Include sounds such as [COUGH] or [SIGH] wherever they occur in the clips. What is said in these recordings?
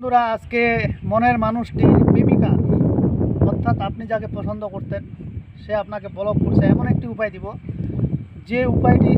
বন্ধুরা, আজকে মনের মানুষটির প্রেমিকা। অর্থাৎ আপনি যাকে পছন্দ করতেন, সে আপনাকে ব্লক করছে। এমন একটি উপায় দিব, যে উপায়টি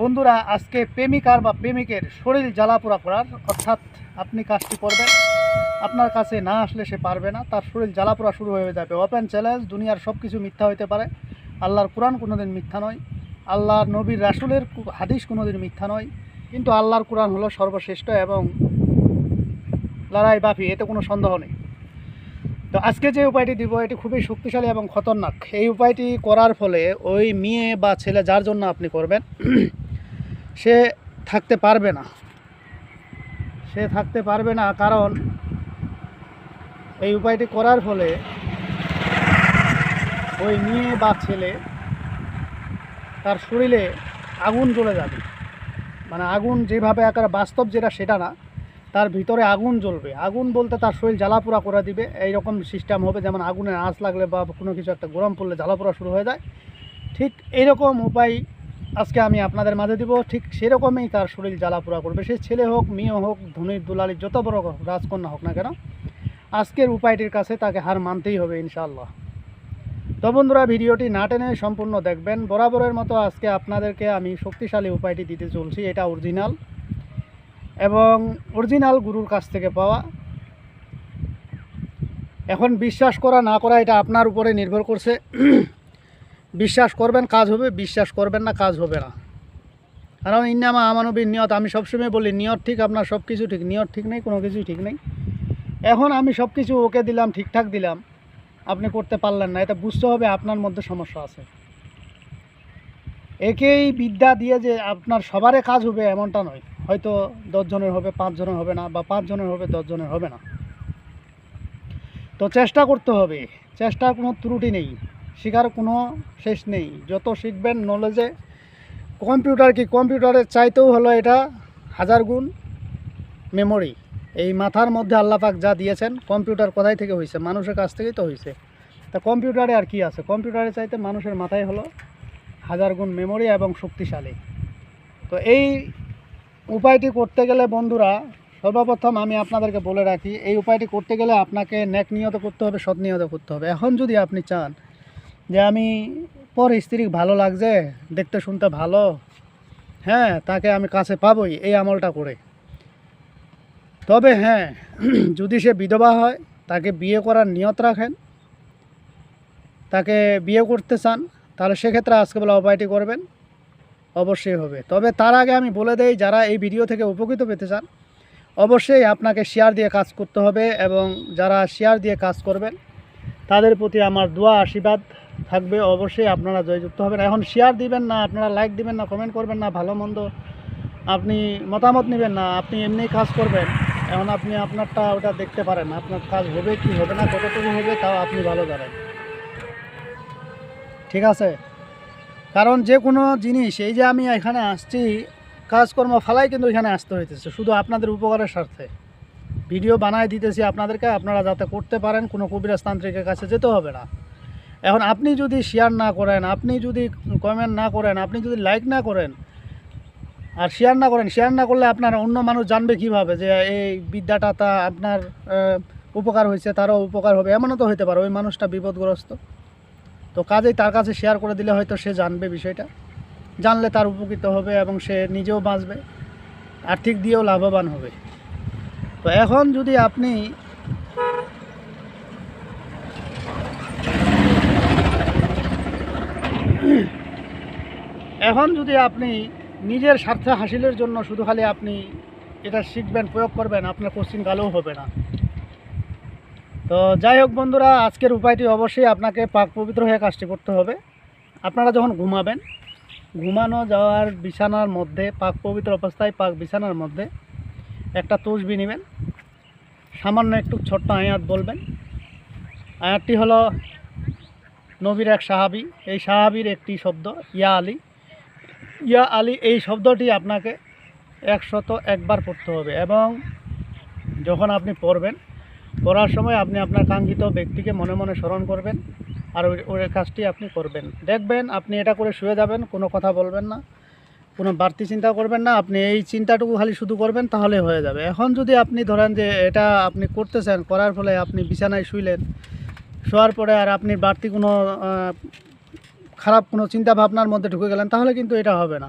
বন্ধুরা, আজকে প্রেমিকার বা প্রেমিকের শরীর জ্বালাপোড়া করার, অর্থাৎ আপনি কাজটি করবেন। আপনার কাছে না আসলে সে পারবে না, তার শরীর জ্বালাপোড়া শুরু হয়ে যাবে। ওপেন চ্যালেঞ্জ দুনিয়ার সব কিছু মিথ্যা হতে পারে। আল্লাহর কোরআন কোনোদিন মিথ্যা নয়। আল্লাহর নবীর রাসুলের হাদিস কোনোদিন মিথ্যা নয়। কিন্তু আল্লাহর কোরআন হলো সর্বশ্রেষ্ঠ এবং লড়াই বাফি, এতে কোনো সন্দেহ নেই। তো আজকে যে উপায়টি দিব, এটি খুবই শক্তিশালী এবং খতরনাক। এই উপায়টি করার ফলে ওই মেয়ে বা ছেলে যার জন্য আপনি করবেন, সে থাকতে পারবে না। সে থাকতে পারবে না কারণ এই উপায়টি করার ফলে ওই মেয়ে বা ছেলে তার শরীরে আগুন জ্বলে যাবে। মানে আগুন যেভাবে আকার, বাস্তব যেটা, সেটা না। তার ভিতরে আগুন জ্বলবে। আগুন বলতে তার শরীর জ্বালাপোড়া করে দিবে। এইরকম সিস্টেম হবে, যেমন আগুনের আঁচ লাগলে বা কোনো কিছু একটা গরম পড়লে জ্বালাপোড়া শুরু হয়ে যায়। ঠিক এইরকম উপায় আজকে আমি আপনাদের মাঝে দিব। ঠিক সেরকমই তার শরীর জ্বালাপোড়া করবে। সে ছেলে হোক, মেয়ে হোক ধনির দুলালি, যত বড় রাজকন্যা হোক না কেন, আজকের উপায়টির কাছে তাকে হার মানতেই হবে ইনশাআল্লাহ। তো বন্ধুরা, ভিডিওটি না টেনে সম্পূর্ণ দেখবেন। বরাবরের মতো আজকে আপনাদেরকে আমি শক্তিশালী উপায়টি দিতে চলছি। এটা অরিজিনাল এবং অরিজিনাল গুরুর কাছ থেকে পাওয়া। এখন বিশ্বাস করা না করা এটা আপনার উপরে নির্ভর করছে। বিশ্বাস করবেন কাজ হবে, বিশ্বাস করবেন না কাজ হবে না। কারণ ইন্নামা আমানবীর নিয়ত আমি সবসময় বলি, নিয়ত ঠিক আপনার সব কিছু ঠিক, নিয়ত ঠিক নেই, কোনো কিছুই ঠিক নেই। এখন আমি সব কিছু ওকে দিলাম, ঠিকঠাক দিলাম, আপনি করতে পারলেন না, এটা বুঝতে হবে, আপনার মধ্যে সমস্যা আছে। একেই বিদ্যা দিয়ে যে আপনার সবারে কাজ হবে এমনটা নয়। হয়তো দশজনের হবে পাঁচজনের হবে না বা পাঁচজনের হবে দশজনের হবে না। তো চেষ্টা করতে হবে। চেষ্টার কোনো ত্রুটি নেই। শেখার কোনো শেষ নেই। যত শিখবেন নলেজে কম্পিউটার কি কম্পিউটারের চাইতেও হলো এটা হাজার গুণ মেমোরি এই মাথার মধ্যে আল্লাপাক যা দিয়েছেন কম্পিউটার কোথায় থেকে হয়েছে মানুষের কাছ থেকেই তো হয়েছে তা কম্পিউটারে আর কি আছে? কম্পিউটারের চাইতে মানুষের মাথায় হলো হাজার গুণ মেমোরি এবং শক্তিশালী। তো এই উপায়টি করতে গেলে বন্ধুরা, সর্বপ্রথম আমি আপনাদেরকে বলে রাখি, এই উপায়টি করতে গেলে আপনাকে ন্যাক নিয়ত করতে হবে, সৎ নিয়ত করতে হবে। এখন যদি আপনি চান যে আমি পর স্ত্রী ভালো লাগছে, দেখতে শুনতে ভালো হ্যাঁ তাকে আমি কাছে পাবই এই আমলটা করে। তবে হ্যাঁ [CLEARS THROAT] যদি সে বিধবা হয়, তাকে বিয়ে করার নিয়ত রাখেন, তাকে বিয়ে করতে চান, তাহলে সেক্ষেত্রে আজকে বেলা উপায়টি করবেন। অবশ্যই হবে। তবে তার আগে আমি বলে দেই, যারা এই ভিডিও থেকে উপকৃত পেতে চান, অবশ্যই আপনাকে শেয়ার দিয়ে কাজ করতে হবে এবং যারা শেয়ার দিয়ে কাজ করবেন, তাদের প্রতি আমার দোয়া, আশীর্বাদ থাকবে। অবশ্যই আপনারা জয়যুক্ত হবেন। এখন শেয়ার দিবেন না, আপনারা লাইক দিবেন না কমেন্ট করবেন না, ভালো, মন্দ আপনি মতামত নেবেন না, আপনি এমনি কাজ করবেন, এখন আপনি আপনারটা ওটা দেখতে পারেন, আপনার কাজ হবে কি হবে না, কতটুকু হবে তাও আপনি ভালো জানেন। ঠিক আছে? কারণ যে কোনো জিনিস, এই যে আমি এখানে আসছি, কাজকর্ম ফালাই কিন্তু এখানে আসতে হইতেছে, শুধু আপনাদের উপকারের স্বার্থে। ভিডিও বানায় দিতেছি আপনাদেরকে, আপনারা যাতে করতে পারেন, কোনো কবিরাজ তান্ত্রিকের কাছে যেতে হবে না। এখন আপনি যদি শেয়ার না করেন, আপনি যদি কমেন্ট না করেন, আপনি যদি লাইক না করেন, আর শেয়ার না করেন শেয়ার না করলে আপনার অন্য মানুষ জানবে কীভাবে যে এই বিদ্যাটা তা আপনার উপকার হয়েছে, তারও উপকার হবে, এমনও তো হতে পারে, ওই মানুষটা বিপদগ্রস্ত। তো কাজেই তার কাছে শেয়ার করে দিলে হয়তো সে জানবে বিষয়টা। জানলে তার উপকৃত হবে এবং সে নিজেও বাঁচবে আর্থিক দিয়েও লাভবান হবে। তো এখন যদি আপনি এখন যদি আপনি নিজের স্বার্থে হাসিলের জন্য শুধু খালি আপনি এটা শিখবেন, প্রয়োগ করবেন, আপনার কোশ্চিন কালেও হবে না। তো যাই হোক বন্ধুরা, আজকের উপায়টি অবশ্যই আপনাকে পাক পবিত্র হয়ে কাজটি করতে হবে। আপনারা যখন ঘুমাবেন, ঘুমানো যাওয়ার বিছানার মধ্যে, পাক পবিত্র অবস্থায় পাক বিছানার মধ্যে একটা তসবি নেবেন। সামান্য একটু ছোট্ট আয়াত বলবেন। আয়াতটি হলো নবীর এক সাহাবি। এই সাহাবির একটি শব্দ, ইয়া আলী। ইয়া আলী, এই শব্দটি আপনাকে একশত একবার পড়তে হবে এবং যখন আপনি পড়বেন পড়ার সময় আপনি আপনার কাঙ্ক্ষিত ব্যক্তিকে মনে মনে স্মরণ করবেন আর ওই কাজটি আপনি করবেন। দেখবেন আপনি এটা করে শুয়ে যাবেন, কোনো কথা বলবেন না, কোনো বাড়তি চিন্তা করবেন না, আপনি এই চিন্তাটুকু খালি শুধু করবেন তাহলে হয়ে যাবে। এখন যদি আপনি ধরেন যে এটা আপনি করতেছেন, করার ফলে আপনি বিছানায় শুইলেন, শোয়ার পরে আর আপনি বাড়তি কোনো খারাপ কোনো চিন্তা ভাবনার মধ্যে ঢুকে গেলেন, তাহলে কিন্তু এটা হবে না।